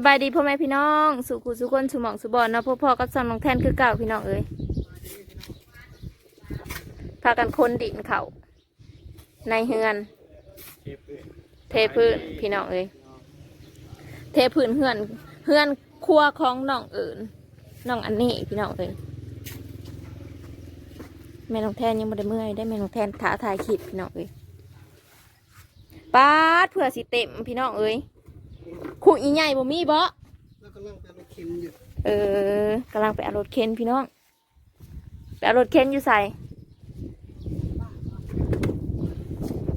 สบายดีพ่อแม่พี่น้อง สุขุสุคนสุหมองสุบอนเนาะพ่อพ่อกับซองน้องแทนคือเก่าพี่น้องเอ้ยพากันคนดินเขาในเฮือน เทพื้นพี่น้องเอ้ยเทพื้นเฮือนเฮือนครัวของน้องเอิญน้องอันนี้พี่น้องเอ้ยแม่น้องแทนยังไม่ได้เมื่อยได้แม่น้องแทนท้าทายคลิปพี่น้องเอ้ยปาดเผื่อสิเต็มพี่น้องเอ้ย ขู่อีใหญ่บ่มีบ่แล้วก็ล่างไปรถเข็มอยู่เออกำลังไปเอารถเข็นพี่น้องไปเอารถเข็นอยู่ใส่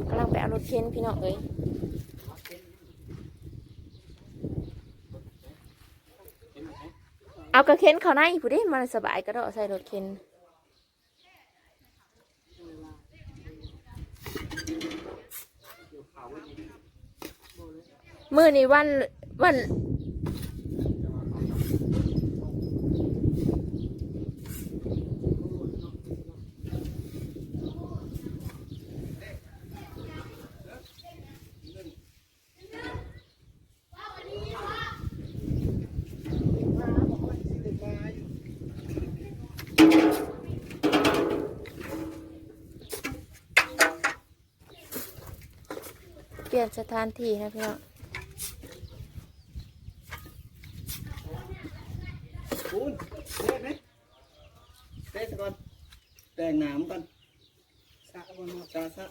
กำลังไปเอารถเข็นพี่น้องเอ้ยเอากระเข็นเขาในผู้เด้มันสบายก็ได้ใส่รถเข็น มือนี้วันวัน เปลี่ยนสถานที่นะพี่น้อง คุณเล่นไหมเล่นก่อนแต่งหนามกันสะบนซาสะ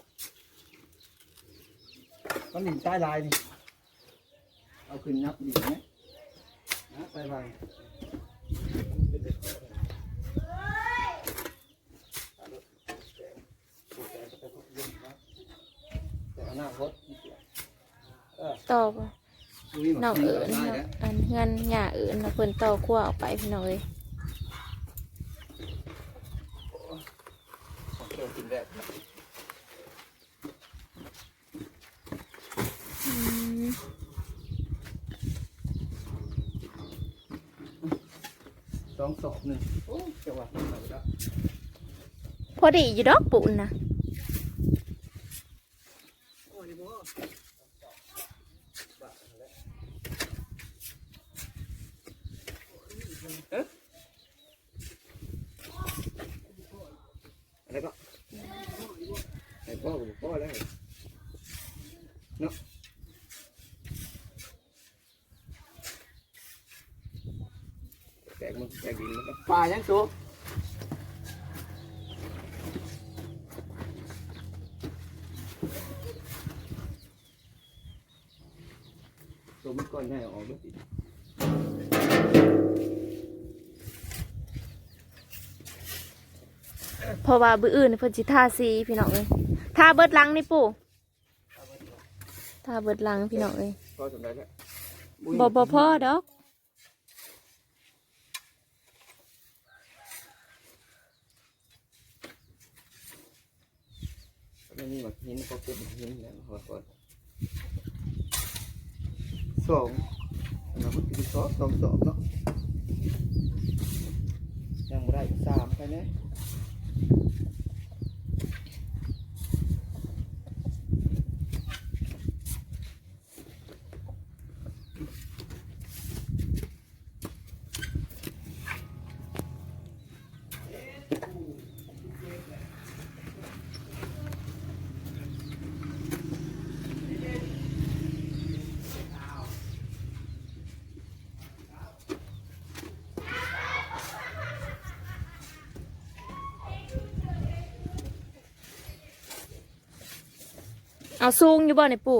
มันหนีใต้ลายนี่เอาขึ้นนับดีไหมนะใต้ลายแต่เอาหน้าพดเออต่อบ่อุ้ยน้องมัเอิญได้แล้วอันเงินหย่าเอิญแล้วเพิ่นต่อขั้วออกไปพี่น้องเอ้ยของเกี่ยวกินแบบ สองศอกหนึ่งโอ้เจ้าว่าทำไปแล้วพอดีอยู่ดอกปุ่นนะโอ้ยบ่เอ๊ะอะไรก็ไอ้พ่อกับพ่อแล้วเนาะแตกมันแตกดินมัน ก็ปลายังสูตัวมันก้อนใหญ่ออกด้วยสิเพราะว่าบื้ออื่นเพิ่นสิทาสีพี่น้องเอ้ยทาเบิดหลังนี่ปู่ทาเบิดหลังพี่น้องเอ้ยพ่อสำได้แล้วบ่บ่พอดอก ไม่มีห มักหินพอเก็บหมักหินแล้วหัวก่อนสองเราก็คือสองสองสองเนาะยังไม่ได้อีกสามไปเนี่ย เอาสูงอยู่บ่นี่ปู่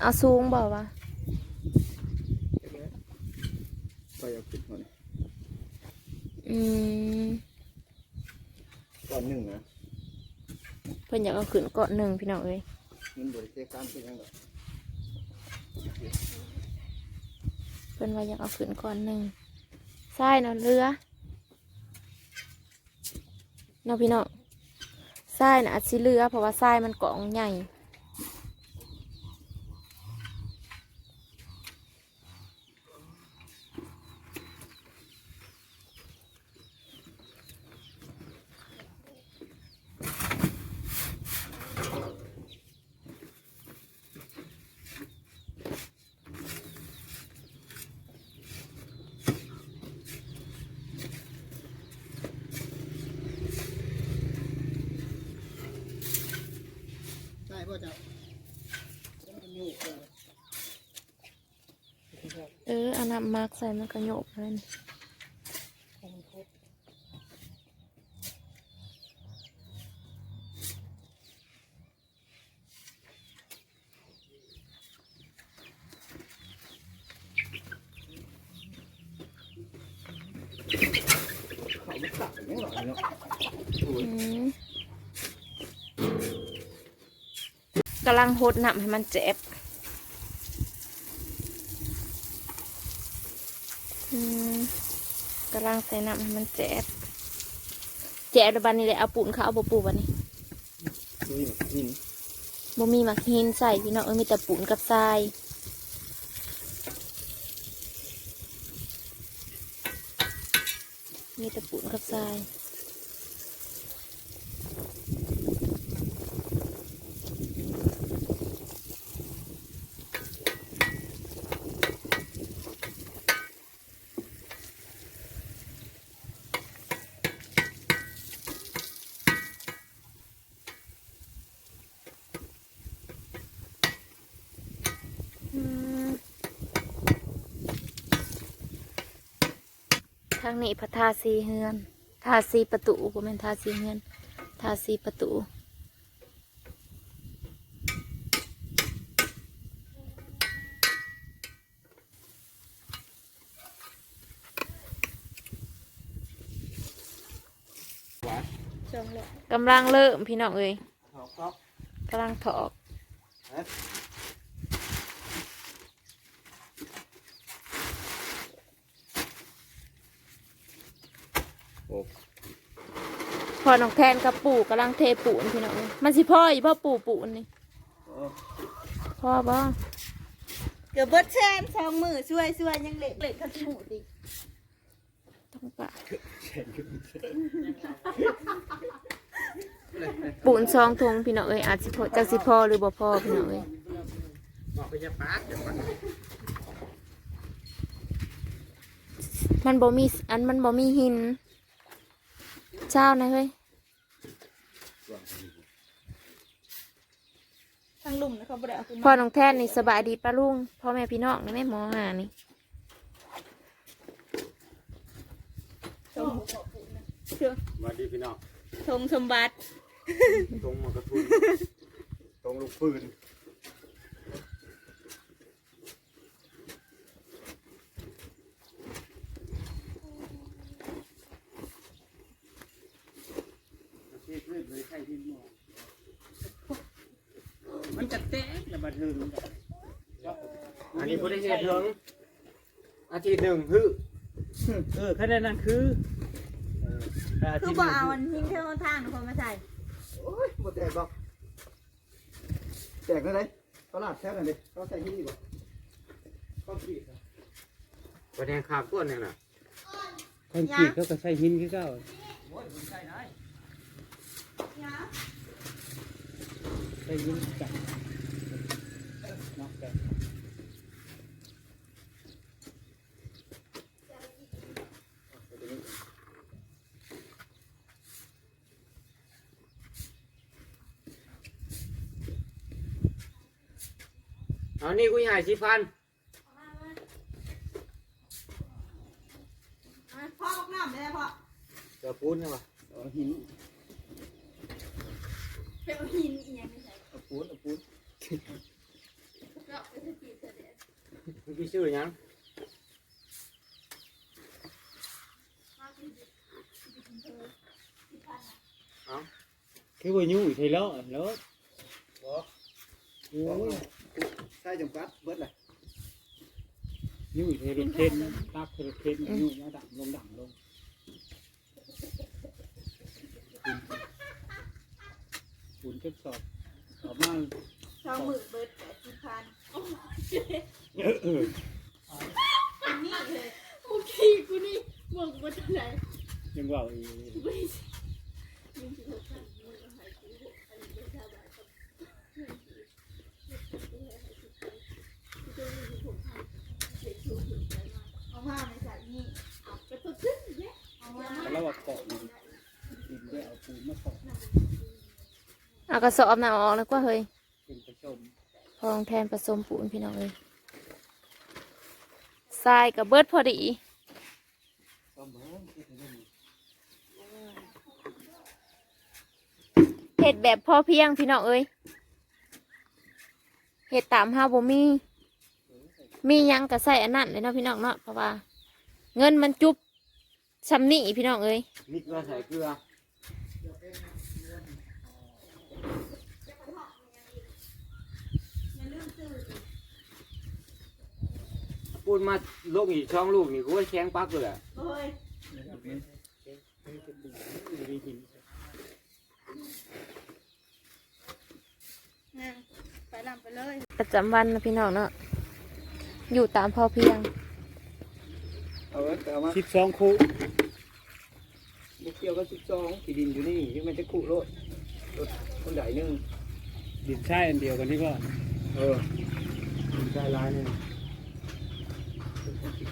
เอาสูงบ่วะไปเอาขึ้นมาเนี่ยอืมก้อนหนึ่งนะเพิ่นอยากเอาขึ้นก่อนหนึ่งพี่น้องเอ้ยมันบริเทการเป็นยังไงเพิ่นว่าอยากเอาขึ้นก่อนหนึ่งทรายเนาะเรือ เนาะพี่น้องทรายน่ะอาจสิเลือเพราะว่าทรายมันกองใหญ่ ก็จะเออเอาน้ำมักใส่มันก็โยกเลยนี่ เขาไม่ตักไม่หรอกเนาะ อืม กำลังหดน้ำให้มันเจ็บอืมกำลังใส่น้ำให้มันเจ็บเจ็บแล้วบันนี้เลยเอาปูนเขาเอาบ่ปูบันนี้นี่หินบ่มีหมักหินใส่พี่น้องเอ้ยมีแต่ปูนกับทรายมีแต่ปูนกับทรายางนี้พระทาสีเฮือนทาสีประตูบ่แม่นทาสีเฮือนทาสีประตูหวานกำลังเริ่มพี่น้องเอ้ยขอบครับกำลังถอก พอน้องแทนกับปู่กำลังเทปูนพี่น้องเอ้ยมันสิพ่ออยู่พ่อปู่ปูนนี่โอ้พ่อบ่เกือบเบิดแชนสองมือช่วยช่วยยังเหล็กเหล็กทั้งหมูดิต้องปะเช่นขึ้นปูนซองทงพี่น้องเอ้ยอาจสิพอจักสิพ่อหรือบ่พ่อพี่น้องเอ้ยบอกไปจะปาร์กเดี๋ยวก่อนมันบ่มีอันมันบ่มีหิน เจ้านะเฮ้ยทั้งลุ่มนะเขาบ่ได้เอาขึ้นพ่อมาน้องแทนนี่สบายดีป้าลุงพ่อแม่พี่น้องนี่แม่หมอหานี่ชมเชื่อสวัสดีพี่น้องชมสมบัติตรงมากระทุนตรงลูกปืนมัน แตกแล้วบัดถึงอันนี้บ่ได้เฮ็ดถึงอาทิตย์หนึ่งคือเออแค่นั้นคือเอออาคืทิอตย์หบ่นึ่งเอาคืออันทิ้งเท่าทางคนมาใส่โอ้ยหมดแตกบ่แตกเลยตลาดแท้กันดิเขาใส่ที่นี่บ่เขาขีดประเด็นขาดก้นเนี่ยนะคนกรีดเขาก็ใส่หินคือเก่าโอ้ยผมใส่ได้ใส่หินจับ นอกจากเอานี่กูใหญ่สิพันพ่อน้ำได้พ่อเดี๋ยวปูนใช่ปะเอาหินเป็นหินอีหยังไม่ใช่เอาปูนเอาปูน เมื่อกี้ชื่อหยังคือว่ายุ่ยไทยเลาะแล้วบ่โอ้บ่ยใส่จำกัดเบิดเลยยุ่ยไทยรถเข็นตักรถเข็นยุ่ยมาดังลงดังลงฝุ่นก็สอบสอบมาสองมือเบิดแปดสิบพันเอันนี้เลยโอเคกูนี่บอกว่าเท่าไหร่ยังว่าอีกเอาผ้าในใส่นี่ไปตัวขึ้นเนี่ยเอามาแล้วว่าเกาะดินดินได้เอาปูนมาเกาะเอากระสอบน่ะออกแล้วก็เฮ้ย พองแทนผสมปูนพี่น้องเลยทรายกับเบิดพอดีเห็ดแบบพ่อเพียงพี่น้องเอ้ยเห็ดตามห้าบ่มี มียังก็ใส่อันนั้นเลยเนาะพี่น้องเนาะเพราะว่า เงินมันจุบซำนี่พี่น้องเอ้ยนี่ก็ใส่เกลือ ปูนมาลูกอีกช่องลูกนี่กูว่าแข็งปักเลยอะโอ้ยมีหินนั่งไปลำไปเลย ประจำวันนะพี่น้องเนาะอยู่ตามพอเพียงเอาไว้แต่ว่าสิบสองคู่บุกเกี่ยวกับสิบสองที่ดินอยู่นี่ที่มันจะขุรถรถคนใหญ่หนึงดินใช่อันเดียวกันนี่ก็เออใช่ร้านนี่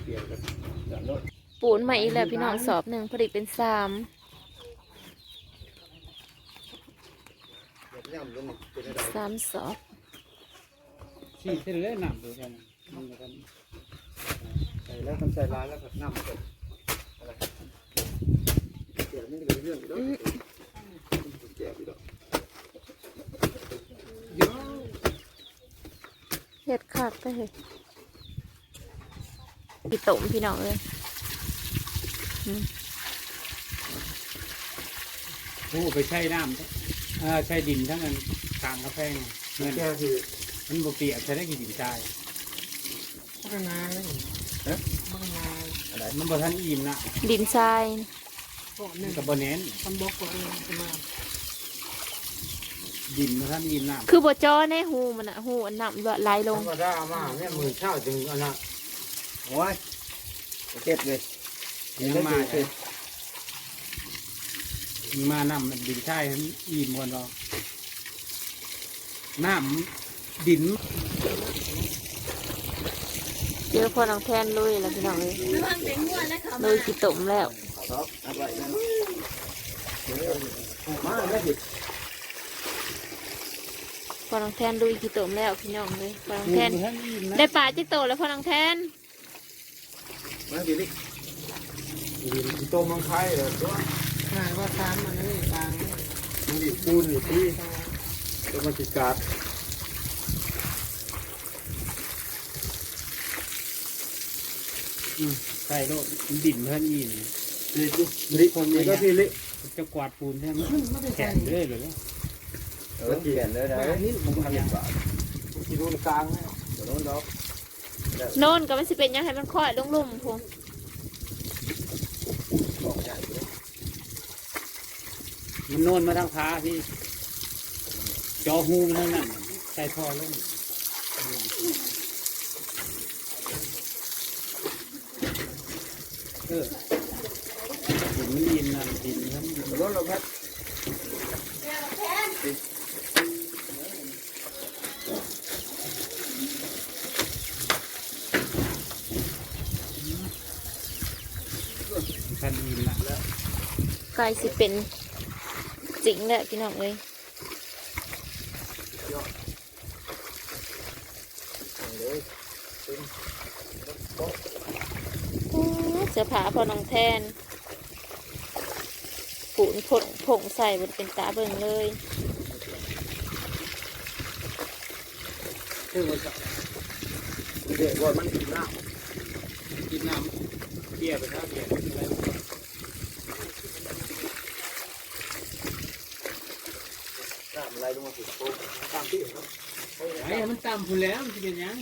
เปลี่ยนกันจากรถปูนใหม่อีกแล้วพี่น้องสอบหนึ่งผลิตเป็นสามย่ำลงเป็นอะไรสามสอบสี่เส้นเลยหนักดูกันมันกันใส่แล้วทำใส่ร้านแล้วก็น้ำเป็นอะไรเดี๋ยวนี่ก็เป็นเรื่องอีกแล้วเจ็บอีกแล้วเห็ดขาดไปเลย พี่ตุ่มพี่น้องเลยคู่ไปใช้น้ำเอ่อใช้ดินทั้งนั้นกลางกาแฟเงินแก้คือมันบกเปียกใช้ได้กี่ดินใช่พัฒนาเลยฮะพัฒนาอะไรมันบ่ทันอิ่มนะดินทรายมันกับบ่เน้นมันบอกว่ามาดินมันทันอิ่มนะคือบ่จอในหูมันอะหูอันน้ำไหลลธงรรมดามาเนี่ยมือเช้าจึงอันนั้น โอ้ยเจ็บเลยยังมาเลยมาน้ำมันดินใช่มันอิ่มกันรอน้ำดินเจอพอน้องแทนลุยแล้วพี่น้องเลยระวังเด็กง่วนนะเขาลุยกี่ตุ่มแล้วครับอะไรนั่นมาแล้วดิพอน้องแทนลุยกี่ตุ่มแล้วพี่น้องเลยพอน้องแทนมันทันอิ่มนะได้ปลาจิโตแล้วพอน้องแทน มาดิดิโตมังไทยเหรอตัวง่ายว่าตามมันนี่ตามมันดิปูนนี่ที่ตัวมันจิกาดใช่โลดดินมันทันอิ่มดิดิดินี่ก็ที่ลิจะกวาดปูนใช่ไหมแข็งเลยหรือเออเปลี่ยนเลยนะนี่ผมันพันบาทที่รูนกลางนะเดี๋ยวโน้นดอก โน่นก็มันสิเป็นยังไงมันค่อยลุ่มๆพงบอกใหญ่เลยมันโนนมาทางขาพี่ จอหูมันทั้งนั้นใส่ท่อลงเออดินมันอิ่นะดินมันอิ่มรถเราแค่ทั นอิ่มละไก่สิเป็นจริงแหละพี่น้องเลยโอ้เสื้อผ้าพอน้องแทนปูนผงผงใส่บนเป็นตาเบิ่งเลยคือมันเด็กว่ามันกินน้กินน้ำเบียร์ไปครับเบียร์อะไรำน้ำอะไรลงมาสิโอ้ตามที่ไอ้มันต่ำพูนแล้วมันจะเป็นหยัง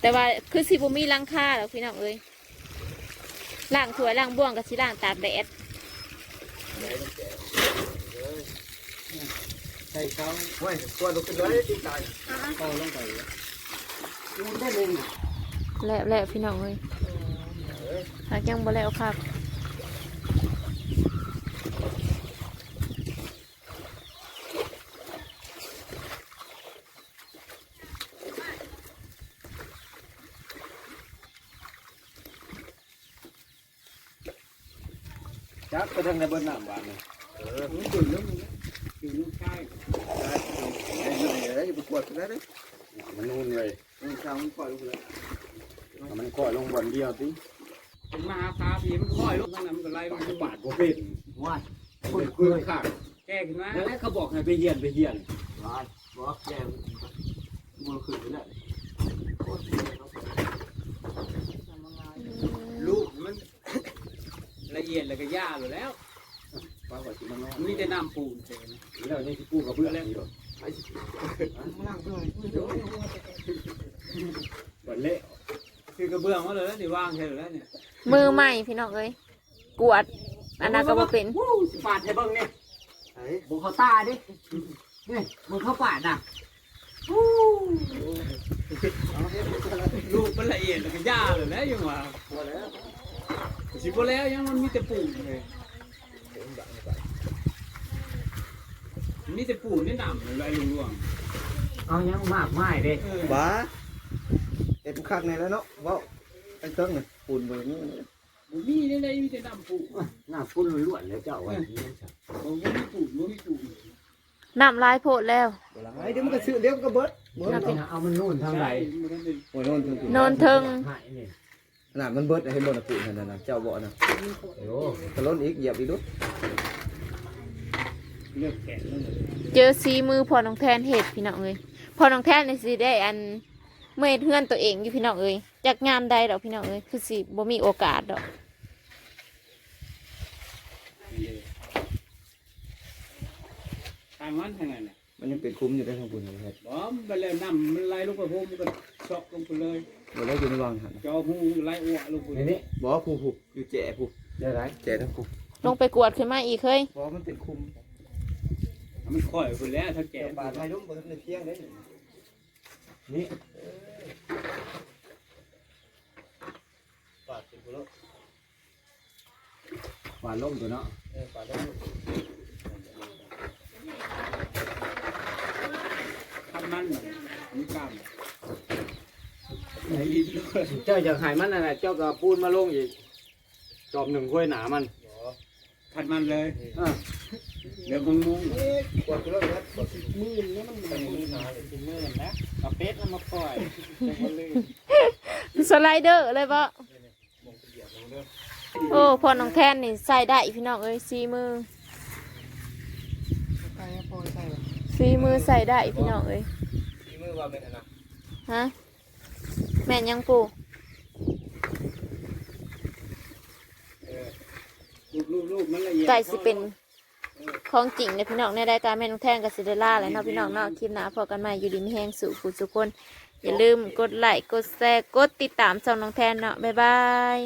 แต่ว่าคือสิบุมีหลังคาหรอกพี่น้องเอ้ยล่างถ้วยล่างบ่วงกับสิล่างตากแดดใส่เขาไม่ตัวเราเป็นร้อยตีตายเข้าลงไปมันได้เลยแล้วแล้วพี่น้องเอ้ยหากยังบ่แล้วครับ จับไปทางในบนน้ำบานเลยเออมันจุ่มน้ำจุ่มน้ำใช่ไอ้เนี่ยไอ้ปวดได้แล้วมันนุ่นเลยมันช้ามันปล่อยลงเลยมันปล่อยลงบนเดียวสิเป็นมหาคาพีมันปล่อยลงนั่นมันก็ไล่มันบาดก็เป็นว้ายคนคุยขาดแก้ขึ้นมาแล้วเขาบอกให้ไปเยียนไปเยียนว้ายบอกแก้มันขึ้นไปแล้ว เอียดแล้วก็ย่าอยู่แล้วป้าบอกสิมันนอนมันมีแต่น้ำปูนเฉยนะแล้วนี่ที่กู้กับเพื่อนแล้วนี่หรอบ่เละคือกระเบื้องมาเลยแล้วนี่วางใช่แล้วเนี่ยมือใหม่พี่น้องเอ้ยกวดอันนั้นก็บ่เป็นวู้สิปาดให้เบิ่งเนี่ยบุกเขาตาดินี่มึงเข้าปาดน่ะลูกมันละเอียดแล้วก็ย่าเลยแล้วยังว่า สิบ่แล้วยังมันมีแต่ปูนเลยมันมีแต่ปูนนี่น้ำเลยลุงร่วงเอายังมากมายเด้เออว้าเอ็ดคักในแล้วเนาะว้าไอ้เติ้งเนี่ยปูนเบอร์นี้บ่มีได้เลยมีแต่น้ำปูนหน้าฟุ้นล้วนๆเลยเจ้าไว้บ่มีปูนบ่มีปูนน้ำลายโพดแล้วไอ้เดี๋ยวมันก็ซื้อเดี๋ยวมันก็เบิดเบิดเอามันนู่นทางไหนมันก็เป็นโอ้ยโน่นถึงโนนเทิงหายนี่ ขนาดมันเบิดให้บนปูนขนาดนั้นเจ้าบ่นะโอ้ตะล้นอีกเหยียบอีกดุเลือกแขนแล้วเลยเจอซีมือพอน้องแทนเห็ดพี่น้องเอ้ยพอน้องแทนนี่สิได้อันเมื่อเฮ็ดเฮือนตัวเองอยู่พี่น้องเอ้ยจากงามใดดอกพี่น้องเอ้ยคือสิบ่มีโอกาสดอกทางนั้นทางนั้นน่ะมันยังเป็นคุ้มอยู่ได้ทางปูนอยู่ครับบ่มไปแล้วน้ำมันไหลลงไปโฮมมันก็ซอกลงไปเลย บ่ได้อยู่ในวังหันจอหูไหลอ้วกลงไปนี่นี่บ่ผู้ผู้อยู่แจ๋ผู้เดี๋ยวไรแจ๋ทั้งผู้ลงไปกวดขึ้นมาอีกเฮ้ยบ่มันเป็นคุ้มมันค่อยไปแล้วถ้าแก่ปลาไทยลุ่มบ่ทันได้เที่ยงได้นี่ปลาเป็นผู้ละหวานลงตัวเนาะเออปลาได้ทำมันน่ะมีกล้ามไหนลิ้น เลยเจ้าอยากหายมันน่ะเจ้าก็ปูนมาลงอีกจอบหนึ่งห้วยหนามันขัดมันเลยอะเดี๋ยวมึงมุงกดผู้ละครับกดมือนี่มันมือหนาเลยเป็นมือนะกับเป็ดแล้วมาปล่อยจังหวะเลยสไลเดอร์เลยบ่โอ้พอน้องแทนนี่ใส่ได้พี่น้องเอ้ยซีมือซีมือใส่ได้พี่น้องเอ้ยที่มือว่าเป็นอันนะฮะ แม่นยังปูลูกลูกมันละเอียดไก่สิเป็นของจริงในพี่น้องในรายการแม่น้องแท่งกับซิเดล่าและเนาะพี่น้องเนาะคลิปหน้าพอกันใหม่อยู่ดีมีแห้งสู่ผู้สุกคน อย่าลืมกดไลค์กดแชร์กดติดตามช่องน้องแทนเนาะบ๊ายบาย